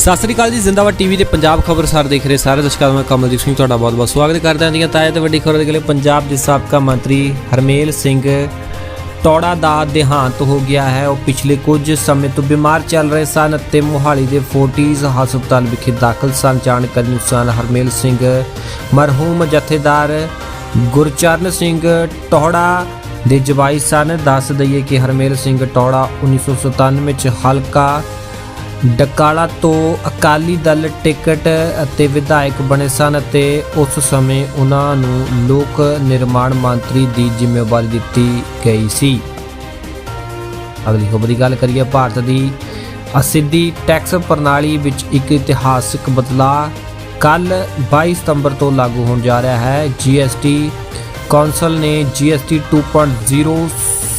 ਸਤਿ ਸ੍ਰੀ ਅਕਾਲ ਜੀ, ਜ਼ਿੰਦਾਬਾਦ ਟੀਵੀ ਦੇ ਪੰਜਾਬ ਖਬਰ ਸਾਰ ਦੇਖ ਰਹੇ ਸਾਰੇ ਦਰਸ਼ਕਾਂ ਦਾ ਮੈਂ ਕਮਲਦੀਪ ਸਿੰਘ ਤੁਹਾਡਾ ਬਹੁਤ-ਬਹੁਤ ਸਵਾਗਤ ਕਰਦਾ ਹਾਂ ਦੀਆਂ ਤਾਜ਼ਾ ਤੇ ਵੱਡੀ ਖਬਰ ਦੇ ਲਈ ਪੰਜਾਬ ਦੇ ਸਾਬਕਾ ਮੰਤਰੀ ਹਰਮੇਲ ਸਿੰਘ ਟੌੜਾ ਦਾ ਦੇਹਾਂਤ ਹੋ ਗਿਆ ਹੈ। ਉਹ ਪਿਛਲੇ ਕੁਝ ਸਮੇਂ ਤੋਂ ਬਿਮਾਰ ਚੱਲ ਰਹੇ ਸਨ ਅਤੇ ਮੋਹਾਲੀ ਦੇ ਫੋਰਟੀਜ਼ ਹਸਪਤਾਲ ਵਿਖੇ ਦਾਖਲ ਸਨ। ਜਾਣਕਾਰੀ ਅਨੁਸਾਰ ਹਰਮੇਲ ਸਿੰਘ ਮਰਹੂਮ ਜਥੇਦਾਰ ਗੁਰਚਰਨ ਸਿੰਘ ਟੌੜਾ ਦੇ ਜਵਾਈ ਸਨ। ਦੱਸ ਦਈਏ ਕਿ ਹਰਮੇਲ ਸਿੰਘ ਟੌੜਾ 1997 ਵਿੱਚ ਹਲਕਾ ਡਕਾਲਾ ਤੋਂ ਅਕਾਲੀ ਦਲ ਟਿਕਟ ਅਤੇ ਵਿਧਾਇਕ ਬਣੇ ਸਨ ਅਤੇ ਉਸ ਸਮੇਂ ਉਹਨਾਂ ਨੂੰ ਲੋਕ ਨਿਰਮਾਣ ਮੰਤਰੀ ਦੀ ਜ਼ਿੰਮੇਵਾਰੀ ਦਿੱਤੀ ਗਈ ਸੀ। ਅਗਲੀ ਖਬਰ ਦੀ ਗੱਲ ਕਰੀਏ, ਭਾਰਤ ਦੀ ਅਸਿੱਧੀ ਟੈਕਸ ਪ੍ਰਣਾਲੀ ਵਿੱਚ ਇੱਕ ਇਤਿਹਾਸਕ ਬਦਲਾਅ ਕੱਲ 22 ਸਤੰਬਰ ਤੋਂ ਲਾਗੂ ਹੋਣ ਜਾ ਰਿਹਾ ਹੈ। GST ਕੌਂਸਲ ਨੇ GST 2.0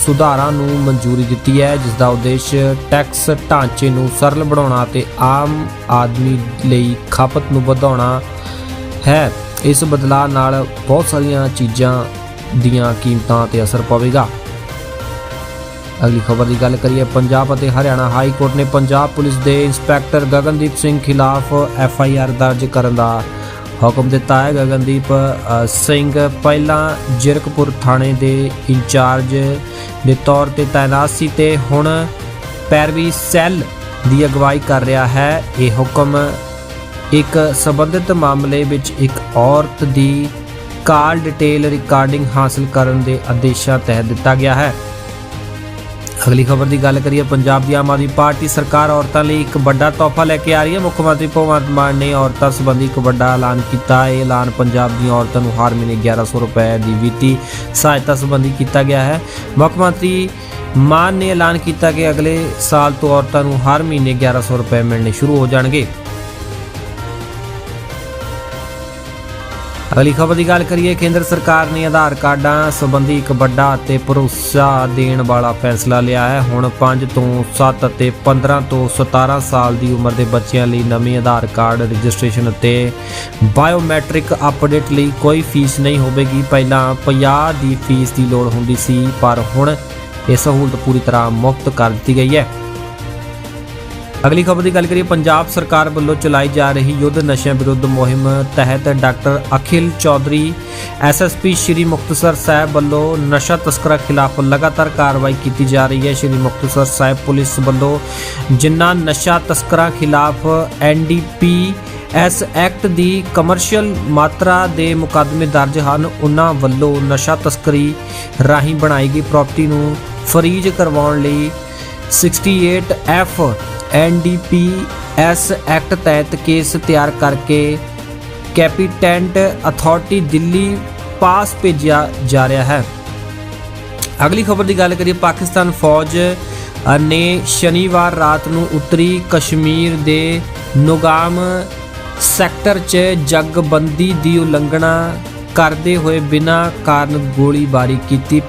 ਸੁਧਾਰਾਂ ਨੂੰ ਮਨਜ਼ੂਰੀ ਦਿੱਤੀ ਹੈ ਜਿਸ ਦਾ ਉਦੇਸ਼ ਟੈਕਸ ਢਾਂਚੇ ਨੂੰ ਸਰਲ ਬਣਾਉਣਾ ਅਤੇ ਆਮ ਆਦਮੀ ਲਈ ਖਪਤ ਨੂੰ ਵਧਾਉਣਾ ਹੈ। ਇਸ ਬਦਲਾਅ ਨਾਲ ਬਹੁਤ ਸਾਰੀਆਂ ਚੀਜ਼ਾਂ ਦੀਆਂ ਕੀਮਤਾਂ ਤੇ ਅਸਰ ਪਵੇਗਾ। ਅਗਲੀ ਖਬਰ ਦੀ ਗੱਲ ਕਰੀਏ, ਪੰਜਾਬ ਅਤੇ ਹਰਿਆਣਾ ਹਾਈ ਕੋਰਟ ਨੇ ਪੰਜਾਬ ਪੁਲਿਸ ਦੇ ਇੰਸਪੈਕਟਰ ਗਗਨਦੀਪ ਸਿੰਘ ਖਿਲਾਫ ਐਫ ਆਈ ਆਰ ਦਰਜ ਕਰਨ ਦਾ ਹੁਕਮ ਦਿੱਤਾ ਹੈ। ਗਗਨਦੀਪ ਸਿੰਘ ਪਹਿਲਾਂ ਜਿਰਕਪੁਰ ਥਾਣੇ ਦੇ ਇੰਚਾਰਜ ਦੇ ਤੌਰ ਤੇ ਤਾਇਨਾਤ ਸੀ ਤੇ ਹੁਣ ਪੈਰਵੀ ਸੈੱਲ ਦੀ ਅਗਵਾਈ ਕਰ ਰਿਹਾ ਹੈ। ਇਹ ਹੁਕਮ ਇੱਕ ਸੰਬੰਧਿਤ ਮਾਮਲੇ ਵਿੱਚ ਇੱਕ ਔਰਤ ਦੀ ਕਾਲ ਡਿਟੇਲ ਰਿਕਾਰਡਿੰਗ ਹਾਸਲ ਕਰਨ ਦੇ ਆਦੇਸ਼ਾਂ ਤਹਿਤ ਦਿੱਤਾ ਗਿਆ ਹੈ। ਅਗਲੀ ਖਬਰ ਦੀ ਗੱਲ ਕਰੀਏ, ਪੰਜਾਬ ਦੀ ਆਮ ਆਦਮੀ ਪਾਰਟੀ ਸਰਕਾਰ ਔਰਤਾਂ ਲਈ ਇੱਕ ਵੱਡਾ ਤੋਹਫਾ ਲੈ ਕੇ ਆ ਰਹੀ ਹੈ। ਮੁੱਖ ਮੰਤਰੀ ਭਗਵੰਤ ਮਾਨ ਨੇ ਔਰਤਾਂ ਸੰਬੰਧੀ ਇੱਕ ਵੱਡਾ ਐਲਾਨ ਕੀਤਾ। ਹੈ ਇਹ ਐਲਾਨ ਪੰਜਾਬ ਦੀਆਂ ਔਰਤਾਂ ਨੂੰ ਹਰ ਮਹੀਨੇ 1100 ਰੁਪਏ ਦੀ ਵਿੱਤੀ ਸਹਾਇਤਾ ਸੰਬੰਧੀ ਕੀਤਾ ਗਿਆ ਹੈ। ਮੁੱਖ ਮੰਤਰੀ ਮਾਨ ਨੇ ਐਲਾਨ ਕੀਤਾ ਕਿ ਅਗਲੇ ਸਾਲ ਤੋਂ ਔਰਤਾਂ ਨੂੰ ਹਰ ਮਹੀਨੇ 1100 ਰੁਪਏ ਮਿਲਣੇ ਸ਼ੁਰੂ ਹੋ ਜਾਣਗੇ। ਅਗਲੀ ਖਬਰ ਦੀ ਗੱਲ ਕਰੀਏ, ਕੇਂਦਰ ਸਰਕਾਰ ਨੇ ਆਧਾਰ ਕਾਰਡਾਂ ਸੰਬੰਧੀ ਇੱਕ ਵੱਡਾ ਅਤੇ ਭਰੋਸਾ ਦੇਣ ਵਾਲਾ ਫੈਸਲਾ ਲਿਆ ਹੈ। ਹੁਣ 5 ਤੋਂ 7 ਅਤੇ 15 ਤੋਂ 17 ਸਾਲ ਦੀ ਉਮਰ ਦੇ ਬੱਚਿਆਂ ਲਈ ਨਵੇਂ ਆਧਾਰ ਕਾਰਡ ਰਜਿਸਟ੍ਰੇਸ਼ਨ ਅਤੇ ਬਾਇਓਮੈਟ੍ਰਿਕ ਅਪਡੇਟ ਲਈ ਕੋਈ ਫੀਸ ਨਹੀਂ ਹੋਵੇਗੀ। ਪਹਿਲਾਂ 50 ਦੀ ਫੀਸ ਦੀ ਲੋੜ ਹੁੰਦੀ ਸੀ, ਪਰ ਹੁਣ ਇਹ ਸਹੂਲਤ ਪੂਰੀ ਤਰ੍ਹਾਂ ਮੁਫਤ ਕਰ ਦਿੱਤੀ ਗਈ ਹੈ। ਅਗਲੀ ਖਬਰ ਦੀ ਗੱਲ ਕਰੀਏ, ਪੰਜਾਬ ਸਰਕਾਰ ਵੱਲੋਂ ਚਲਾਈ ਜਾ ਰਹੀ ਯੁੱਧ ਨਸ਼ਿਆਂ ਵਿਰੁੱਧ ਮੁਹਿੰਮ ਤਹਿਤ ਡਾਕਟਰ ਅਖਿਲ ਚੌਧਰੀ ਐਸਐਸਪੀ ਸ਼੍ਰੀ ਮੁਕਤਸਰ ਸਾਹਿਬ ਵੱਲੋਂ ਨਸ਼ਾ ਤਸਕਰਾਂ ਖਿਲਾਫ ਲਗਾਤਾਰ ਕਾਰਵਾਈ ਕੀਤੀ ਜਾ ਰਹੀ ਹੈ। ਸ਼੍ਰੀ ਮੁਕਤਸਰ ਸਾਹਿਬ ਪੁਲਿਸ ਵੱਲੋਂ ਜਿਨ੍ਹਾਂ ਨਸ਼ਾ ਤਸਕਰਾਂ ਖਿਲਾਫ ਐਨਡੀਪੀ ਐਸ ਐਕਟ ਦੀ ਕਮਰਸ਼ੀਅਲ ਮਾਤਰਾ ਦੇ ਮੁਕੱਦਮੇ ਦਰਜ ਹਨ ਉਹਨਾਂ ਵੱਲੋਂ ਨਸ਼ਾ ਤਸਕਰੀ ਰਾਹੀਂ ਬਣਾਈ ਗਈ ਪ੍ਰਾਪਰਟੀ ਨੂੰ ਫਰੀਜ਼ ਕਰਵਾਉਣ ਲਈ 68 ਐਫ ਐਨਡੀਪੀਐਸ ਐਕਟ ਤਹਿਤ ਕੇਸ ਤਿਆਰ ਕਰਕੇ ਕੈਪੀਟੈਂਟ ਅਥਾਰਟੀ ਦਿੱਲੀ ਪਾਸ ਭੇਜਿਆ ਜਾ ਰਿਹਾ ਹੈ। ਅਗਲੀ ਖਬਰ ਦੀ ਗੱਲ ਕਰੀਏ, ਪਾਕਿਸਤਾਨ ਫੌਜ ਨੇ ਸ਼ਨੀਵਾਰ ਰਾਤ ਨੂੰ ਉੱਤਰੀ ਕਸ਼ਮੀਰ ਦੇ ਨੁਗਾਮ ਸੈਕਟਰ 'ਚ ਜਗਬੰਦੀ ਦੀ ਉਲੰਘਣਾ ਕਰਦੇ ਹੋਏ ਬਿਨਾਂ ਕਾਰਨ ਗੋਲੀਬਾਰੀ ਕੀਤੀ।